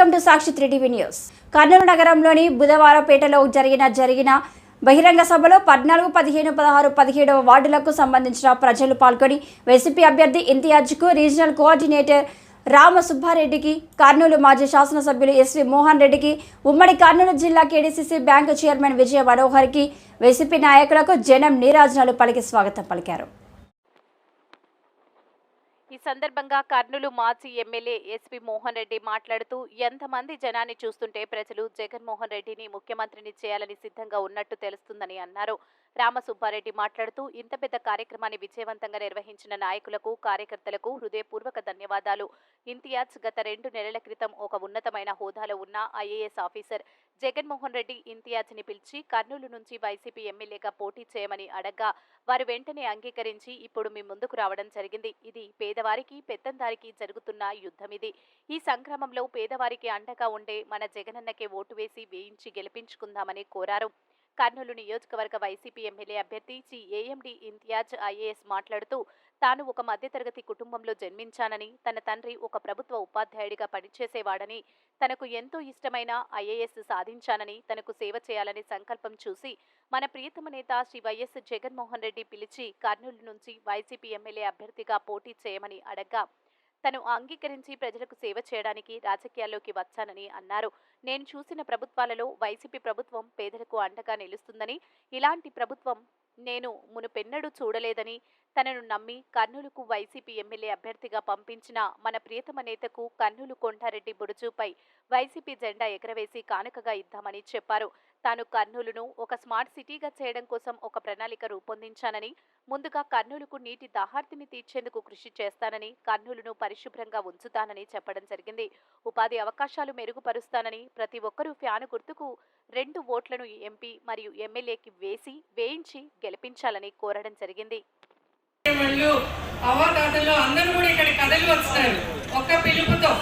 Welcome to Sakshi three TV news. Kurnool నగరంలోని బుధవారపేటలో జరిగిన జరిగిన బహిరంగ సభలో పద్నాలుగు పదిహేను పదహారు పదిహేడవ వార్డులకు సంబంధించిన ప్రజలు పాల్గొని వైసీపీ అభ్యర్థి ఇంతియాజ్కు రీజనల్ కోఆర్డినేటర్ రామ సుబ్బారెడ్డికి కర్నూలు మాజీ శాసనసభ్యులు ఎస్వి మోహన్ రెడ్డికి ఉమ్మడి కర్నూలు జిల్లా కేడీసీసీ బ్యాంకు చైర్మన్ విజయ మనోహర్కి వైసీపీ నాయకులకు జనం నీరాజనాలు పలికి స్వాగతం పలికారు. ఈ సందర్భంగా కర్నూలు మాజీ ఎమ్మెల్యే ఎస్పి మోహన్ రెడ్డి మాట్లాడుతూ ఎంతమంది జనాన్ని చూస్తుంటే ప్రజలు జగన్మోహన్ రెడ్డిని ముఖ్యమంత్రిని చేయాలని సిద్ధంగా ఉన్నట్టు తెలుస్తుందని అన్నారు. రామసుబ్బారెడ్డి మాట్లాడుతూ ఇంత పెద్ద కార్యక్రమాన్ని విజయవంతంగా నిర్వహించిన నాయకులకు కార్యకర్తలకు హృదయపూర్వక ధన్యవాదాలు. ఇంతియాజ్ గత రెండు నెలల క్రితం ఒక ఉన్నతమైన హోదాలో ఉన్న ఐఏఎస్ ఆఫీసర్ జగన్మోహన్ రెడ్డి ఇంతియాజ్ని పిలిచి కర్నూలు నుంచి వైసీపీ ఎమ్మెల్యేగా పోటీ చేయమని అడగ్గా వారు వెంటనే అంగీకరించి ఇప్పుడు మీ ముందుకు రావడం జరిగింది. ఇది పేదవారికి పెత్తందారికి జరుగుతున్న యుద్ధం ఇది. ఈ సంక్రమంలో పేదవారికి అండగా ఉండే మన జగనన్నకే ఓటు వేసి వేయించి గెలిపించుకుందామని కోరారు. కర్నూలు నియోజకవర్గ వైసీపీ ఎమ్మెల్యే అభ్యర్థి చి ఏఎండి ఇంతియాజ్ ఐఏఎస్ మాట్లాడుతూ తాను ఒక మధ్యతరగతి కుటుంబంలో జన్మించానని తన తండ్రి ఒక ప్రభుత్వ ఉపాధ్యాయుడిగా పనిచేసేవాడని తనకు ఎంతో ఇష్టమైన ఐఏఎస్ సాధించానని తనకు సేవ చేయాలనే సంకల్పం చూసి మన ప్రియతమ నేత శ్రీ వైఎస్ జగన్మోహన్ రెడ్డి పిలిచి కర్నూలు నుంచి వైసీపీ ఎమ్మెల్యే అభ్యర్థిగా పోటీ చేయమని అడగ్గా తను అంగీకరించి ప్రజలకు సేవ చేయడానికి రాజకీయాల్లోకి వచ్చానని అన్నారు. నేను చూసిన ప్రభుత్వాలలో వైసీపీ ప్రభుత్వం పేదలకు అండగా నిలుస్తుందని ఇలాంటి ప్రభుత్వం నేను మునుపెన్నడూ చూడలేదని తనను నమ్మి కర్నూలుకు వైసీపీ ఎమ్మెల్యే అభ్యర్థిగా పంపించిన మన ప్రియతమ నేతకు కర్నూలు కొండారెడ్డి బురుజుపై వైసీపీ జెండా ఎగరవేసి కానుకగా ఇద్దామని చెప్పారు. తాను కర్నూలును ఒక స్మార్ట్ సిటీగా చేయడం కోసం ఒక ప్రణాళిక రూపొందించానని ముందుగా కర్నూలుకు నీటి దాహార్తిని తీర్చేందుకు కృషి చేస్తానని కర్నూలును పరిశుభ్రంగా ఉంచుతానని చెప్పడం జరిగింది. ఉపాధి అవకాశాలు మెరుగుపరుస్తానని ప్రతి ఒక్కరూ ఫ్యాను గుర్తుకు రెండు ఓట్లను ఎంపీ మరియు ఎమ్మెల్యేకి వేసి వేయించి గెలిపించాలని కోరడం జరిగింది. అందరూ కూడా ఇక్కడ కథలు వస్తున్నారు. ఒక్క పిలుపుతో.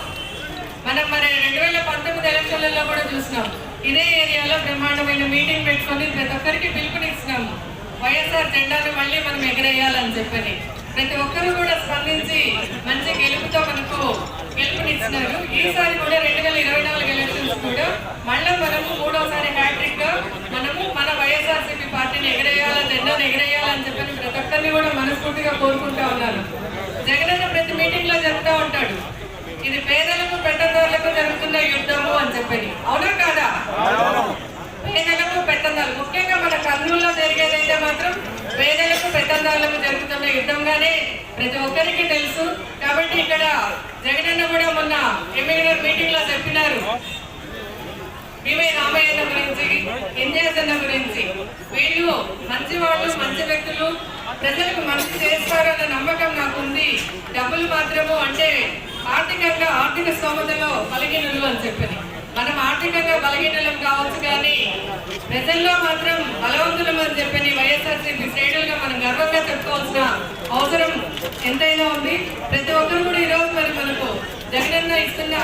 మనం మరి రెండు వేల పంతొమ్మిది ఎలక్షన్లలో కూడా చూసినాం. ఇదే ఏరియాలో బ్రహ్మాండమైన మీటింగ్ పెట్టుకొని ప్రతి ఒక్కరికి పిలుపునిచ్చినాము. వైఎస్ఆర్ జెండాను మళ్ళీ మనం ఎగరేయాలని చెప్పని. ప్రతి ఒక్కరూ కూడా స్పందించి మంచి గెలుపుతో మనకు గెలుపునిచ్చినారు ఈసారి కూడా రెండు వేల ఇరవై నాలుగు ఎలక్షన్స్ కూడా మళ్ళీ మనము మూడోసారి హ్యాట్రిక్గా మనము మన వైఎస్ఆర్సీపీ పార్టీని ఎగరేయాలా జెండాను ఎగరేయాలని చెప్పని ప్రతి ఒక్కరిని కూడా మనస్ఫూర్తిగా కోరుకుంటా ఉన్నాను. జగనన్న ప్రతి మీటింగ్లో చెప్తా ఉంటాడు. ఇది పేదలకు జరుగుతున్న యుద్ధము అని చెప్పని అవునా కాదా? పేదలకు పెట్టదారు ముఖ్యంగా మన కర్నూలులో జరిగేదైతే మాత్రం పేదలకు పెట్టదారులకు జరుగుతున్న యుద్ధంగానే ప్రతి ఒక్కరికి తెలుసు. కాబట్టి ఇక్కడ జగనన్న కూడా మొన్న ఎమ్మెల్యే మీటింగ్లో చెప్పినారు. వివై రామయ్యన్న గురించి ఇంజయన్న గురించి. వీళ్ళు మంచి వాళ్ళు మంచి వ్యక్తులు ప్రజలకు మంచి చేస్తారు అన్న నమ్మకం నాకు ఉంది డబ్బులు మాత్రము అంటే ఆర్థికంగా ఆర్థిక స్తోమతలో బలహీనులు అని చెప్పని. మనం ఆర్థికంగా బలహీనలం కావచ్చు కానీ ప్రజల్లో మాత్రం బలవంతులం అని చెప్పని వైఎస్ఆర్సీపీ శ్రేణులుగా మనం గర్వంగా చెప్పుకోవాల్సిన అవసరం ఎంతైనా ఉంది. ప్రతి ఒక్కరు కూడా ఈరోజు మరి మనకు జగనన్న ఇస్తున్న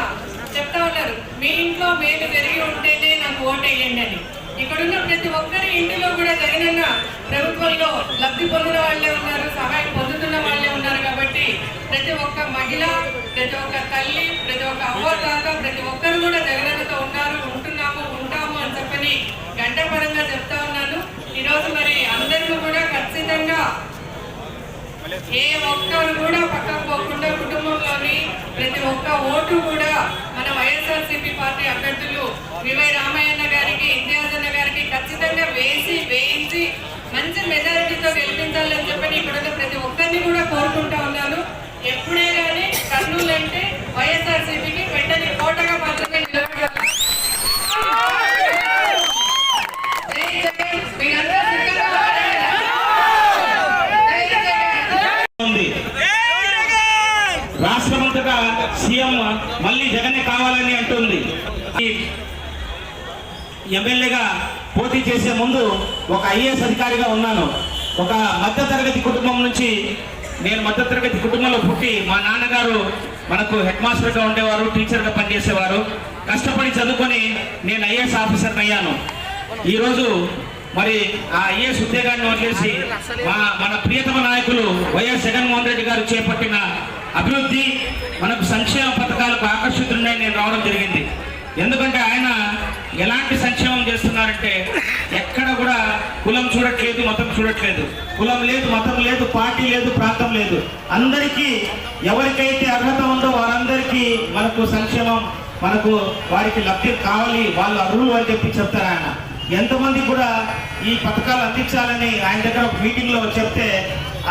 చెప్తా ఉన్నారు మీ ఇంట్లో మేలు జరిగి ఉంటేనే నాకు ఓటు వేయండి అని. ఇక్కడున్న ప్రతి ఒక్కరి ఇంటిలో కూడా జగనన్న ప్రభుత్వంలో లబ్ధి పొందిన వాళ్ళే ఉన్నారు సహాయం పొందుతున్న వాళ్ళే ఉన్నారు కాబట్టి ప్రతి ఒక్క మహిళ ప్రతి ఒక్క తల్లి ప్రతి ఒక్క అవ్వ తాత ప్రతి ఒక్కరు కూడా జగనన్నతో ఉన్నారు ఉంటున్నాము ఉంటాము అని చెప్పని గంటపరంగా చెప్తా ఉన్నాను. ఈరోజు మరి అందరూ కూడా ఖచ్చితంగా ఏ ఒక్కరు కూడా పక్కకు పోకుండా కుటుంబంలోని ప్రతి ఒక్క ఓటు కూడా మన వైఎస్ఆర్సీపీ పార్టీ అభ్యర్థులు వివై రామయ్యన్న గారికి ఇంతియాజ్ అన్న గారికి ఖచ్చితంగా వేసి వేయించి మంచి మెజారిటీతో గెలిపించాలని చెప్పని ఇక్కడ ప్రతి ఒక్కరిని కూడా కోరుకుంటా ఉన్నాను ఎప్పుడే కానీ కర్నూలు అంటే వైఎస్ఆర్సీపీకి వెంటనే కోటగా మాత్రమే నిలబడాలి జై జగన్ మీరందరూ సిద్ధంగా ఉన్నారా? జై జగన్ ఉంది రాష్ట్రమంతటా సీఎం మళ్ళీ జగనే కావాలని అంటుంది. ఎమ్మెల్యేగా పోటీ చేసే ముందు ఒక ఐఏఎస్ అధికారిగా ఉన్నాను. ఒక మధ్యతరగతి కుటుంబం నుంచి నేను మధ్యతరగతి కుటుంబంలో పుట్టి మా నాన్నగారు మనకు హెడ్ మాస్టర్గా ఉండేవారు టీచర్గా పనిచేసేవారు. కష్టపడి చదువుకొని నేను ఐఏఎస్ ఆఫీసర్ని అయ్యాను. ఈరోజు మరి ఆ ఐఏఎస్ ఉద్యోగాన్ని వదిలేసి మా మన ప్రియతమ నాయకులు వైఎస్ జగన్మోహన్ రెడ్డి గారు చేపట్టిన అభివృద్ధి మనకు సంక్షేమ పథకాలకు ఆకర్షితుడై నేను రావడం జరిగింది. ఎందుకంటే ఆయన ఎలాంటి సంక్షేమం చేస్తున్నారంటే ఎక్కడ కూడా కులం చూడట్లేదు మతం చూడట్లేదు. కులం లేదు మతం లేదు పార్టీ లేదు ప్రాంతం లేదు. అందరికీ ఎవరికైతే అర్హత ఉందో వారందరికీ మనకు సంక్షేమం మనకు వారికి లబ్ధి కావాలి వాళ్ళు అర్హులు అని చెప్పి చెప్తారు ఆయన. ఎంతమంది కూడా ఈ పథకాలు అందించాలని ఆయన దగ్గర ఒక మీటింగ్లో చెప్తే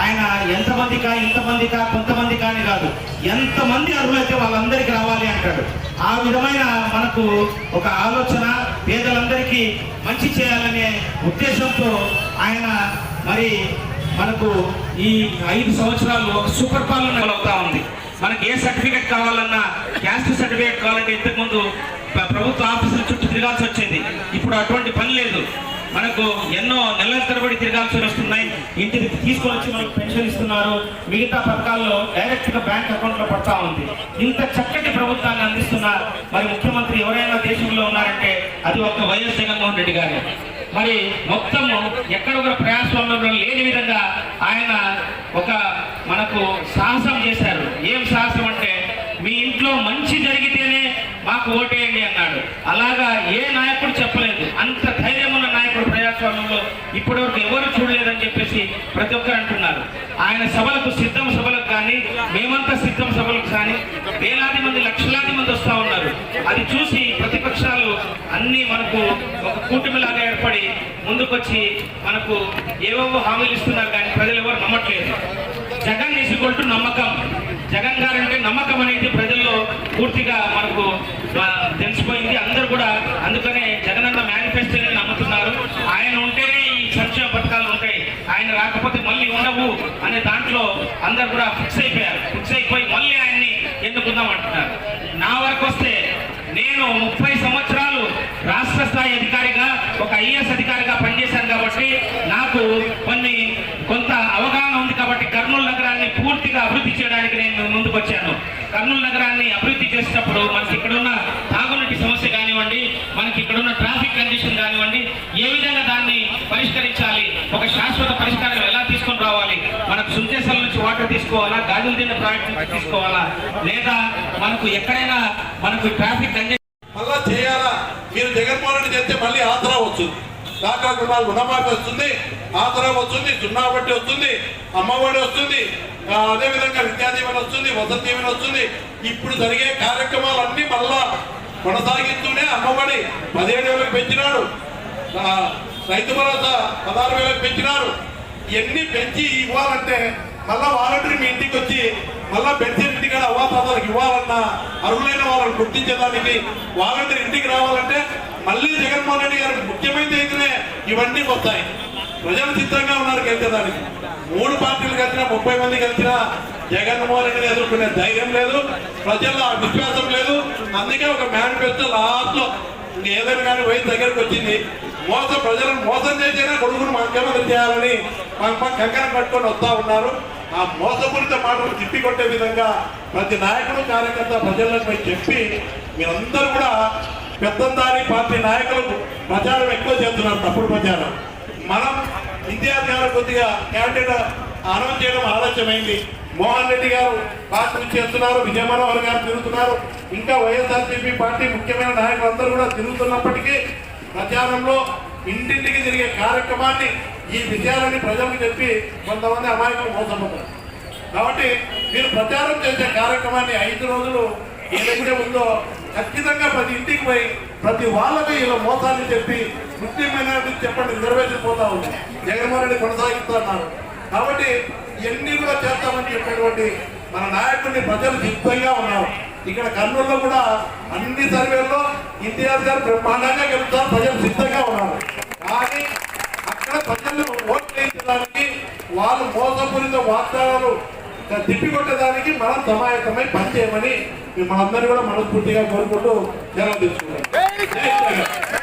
ఆయన ఎంతమంది కా ఇంతమంది కా కొంతమంది కానీ కాదు. ఎంతమంది అర్హులైతే వాళ్ళందరికీ రావాలి అంటాడు. ఆ విధమైన మనకు ఒక ఆలోచన పేదలందరికీ మంచి చేయాలనే ఉద్దేశంతో ఆయన మరి మనకు ఈ ఐదు సంవత్సరాలు ఒక సూపర్ పాలన అవుతా ఉంది. మనకి ఏ సర్టిఫికేట్ కావాలన్నా క్యాస్ట్ సర్టిఫికేట్ కావాలంటే ఇంతకుముందు ప్రభుత్వ ఆఫీసుల చుట్టూ తిరగాల్సి వచ్చింది. ఇప్పుడు అటువంటి పని లేదు. మనకు ఎన్నో నెలల తరబడి తిరగాల్సి వస్తున్నాయి. ఇంటికి తీసుకొని వచ్చి మనకు పెన్షన్ ఇస్తున్నారు. మిగతా పథకాల్లో డైరెక్ట్గా బ్యాంక్ అకౌంట్లో పడతా ఉంది. ఇంత చక్కటి ప్రభుత్వాన్ని అందిస్తున్న మరి ముఖ్యమంత్రి ఎవరైనా దేశంలో ఉన్నారంటే అది ఒక వైఎస్ జగన్మోహన్ రెడ్డి గారు. మరి మొత్తం ఎక్కడ కూడా ప్రయాసంలో లేని విధంగా ఆయన ఒక మనకు సాహసం చేశారు. ఏం సాహసం అంటే మీ ఇంట్లో మంచి జరిగితేనే మాకు ఓటేయండి అన్నాడు. అలాగా ఏ నాయకుడు చెప్పలేదు. అంత ధైర్యం ఇప్పటివరకు ఎవరు చూడలేదని చెప్పేసి ప్రతి ఒక్కరు అంటున్నారు. ఆయన సభలకు సిద్ధం సభలకు కానీ మేమంతా సిద్ధం సభలకు కానీ వేలాది మంది లక్షలాది మంది వస్తా ఉన్నారు. అది చూసి ప్రతిపక్షాలు అన్ని మనకు ఒక కూటమిలాగా ఏర్పడి ముందుకొచ్చి మనకు ఏవేవో హామీలు ఇస్తున్నారు కానీ ప్రజలు ఎవరు నమ్మట్లేదు. జగన్ ఇసుకొల్టు నమ్మకం. జగన్ గారు అంటే నమ్మకం అనేది ప్రజల్లో పూర్తిగా మనకు తెలిసిపోయింది. అందరూ కూడా అందుకనే జగన్ అన్న మేనిఫెస్టోని నమ్ముతున్నారు. ఆయన ఉంటే ఈ సంక్షేమ పథకాలు ఉంటాయి ఆయన రాకపోతే మళ్ళీ అనే దాంట్లో అందరు కూడా ఫిక్స్ అయిపోయారు. ఫిక్స్ అయిపోయి మళ్ళీ ఆయన్ని ఎన్నుకుందాం అంటున్నారు. నా వరకు వస్తే నేను ముప్పై సంవత్సరాలు రాష్ట్ర స్థాయి అధికారిగా ఒక ఐఏఎస్ అధికారిగా పనిచేశాను కాబట్టి నాకు కొన్ని కొంత అవగాహన ఉంది కాబట్టి కర్నూలు నగరాన్ని పూర్తిగా అభివృద్ధి చేయడానికి నేను ముందుకు వచ్చాను. కర్నూలు నగరాన్ని అభివృద్ధి చేసేటప్పుడు మనకి ఇక్కడున్న తాగునీటి సమస్య కానివ్వండి మనకి ఇక్కడున్న ట్రాఫిక్ కండిషన్ కానివ్వండి ఏ విధంగా దాన్ని పరిష్కరించాలి ఒక శాశ్వత పరిష్కారం ఎలా తీసుకొని రావాలి మనకు సుంకేశ్వరం నుంచి వాటర్ తీసుకోవాలా? గాజులు తిన్న ప్రాజెక్ట్ తీసుకోవాలా? లేదా మనకు ఎక్కడైనా మనకు ట్రాఫిక్ కంజెషన్ మళ్ళా చేయాలా? మీరు జగన్మోహన్ రెడ్డి చేస్తే మళ్ళీ ఆసరా వస్తుంది. డాక్టర్ రుణాలు రుణమాఫీ వస్తుంది ఆసరా వస్తుంది సున్నా వడ్డీ వస్తుంది అమ్మఒడి వస్తుంది అదేవిధంగా విద్యా దీవెన వస్తుంది వసతి దీవెన వస్తుంది. ఇప్పుడు జరిగే కార్యక్రమాలన్నీ మళ్ళా కొనసాగిస్తూనే అమ్మఒడి పదిహేడు వేలకు పెంచినాడు. రైతు భరోసా పదహారు వేలకు పెంచినారు. ఇవన్నీ పెంచి ఇవ్వాలంటే మళ్ళా వాలంటీర్ మీ ఇంటికి వచ్చి మళ్ళా బెడ్షీట్ ఇంటికి అవాతాదాలకు ఇవ్వాలన్నా అర్హులైన వాళ్ళని గుర్తించడానికి వాలంటీర్ ఇంటికి రావాలంటే మళ్ళీ జగన్మోహన్ రెడ్డి గారికి ముఖ్యమైనది అయితేనే ఇవన్నీ వస్తాయి. ప్రజలు సిద్ధంగా ఉన్నారు గెలిచేదానికి. మూడు పార్టీలు కలిసినా ముప్పై మంది కలిసినా జగన్మోహన్ రెడ్డిని ఎదుర్కొనే ధైర్యం లేదు ప్రజల్లో ఆ విశ్వాసం లేదు. అందుకే ఒక మేనిఫెస్టో లాస్ట్ ఏదైనా కానీ వయసు దగ్గరకు వచ్చింది. మోసం ప్రజలను మోసం చేసేనా కొడుకును ముఖ్యమంత్రి చేయాలని మా కంకణం కట్టుకొని వస్తా ఉన్నారు. ఆ మోసపూరిత మాటలు తిప్పి కొట్టే విధంగా ప్రతి నాయకుడు కార్యకర్త ప్రజలకు పోయి చెప్పి మీరందరూ కూడా పెద్దందారి పార్టీ నాయకులకు ప్రచారం ఎక్కువ చేస్తున్నారు తప్పుడు ప్రచారం. మనం ఇండియా గారు కొద్దిగా క్యాండిడేట్ అనౌన్స్ చేయడం ఆలస్యమైంది. మోహన్ రెడ్డి గారు పార్టీ నుంచి చేస్తున్నారు విజయ మనోహర్ గారు తిరుగుతున్నారు. ఇంకా వైఎస్ఆర్సీపీ పార్టీ ముఖ్యమైన నాయకులందరూ కూడా తిరుగుతున్నప్పటికీ ప్రచారంలో ఇంటింటికి తిరిగే కార్యక్రమాన్ని ఈ విషయాలని ప్రజలకు చెప్పి కొంతమంది అమాయకులు మోసపోతారు. కాబట్టి మీరు ప్రచారం చేసే కార్యక్రమాన్ని ఐదు రోజులు ఏదైతే ఉందో ఖచ్చితంగా ప్రతి ఇంటికి పోయి ప్రతి వాళ్ళకి ఇలా మోసాన్ని చెప్పి ముస్లిం మైనారిటీ చెప్పండి నెరవేర్చిపోతా ఉంది. జగన్మోహన్ రెడ్డి కొనసాగిస్తున్నారు కాబట్టి ఇవన్నీ కూడా చేస్తామని చెప్పేటువంటి మన నాయకుడిని ప్రజలు సిద్ధంగా ఉన్నారు. ఇక్కడ కర్నూలులో కూడా అన్ని సర్వేల్లో ఇంతియాజ్ గారు బ్రహ్మాండంగా గెలుస్తారు ప్రజలు సిద్ధంగా ఉన్నారు. కానీ అక్కడ ప్రజలు ఓట్లు వేయించడానికి వాళ్ళు మోసపూరిత వాగ్దానాలు తిప్పికొట్టడానికి మనం సమాయత్తమై పనిచేయమని మనందరూ కూడా మనస్ఫూర్తిగా కోరుకుంటూ జనం తీసుకుంటాం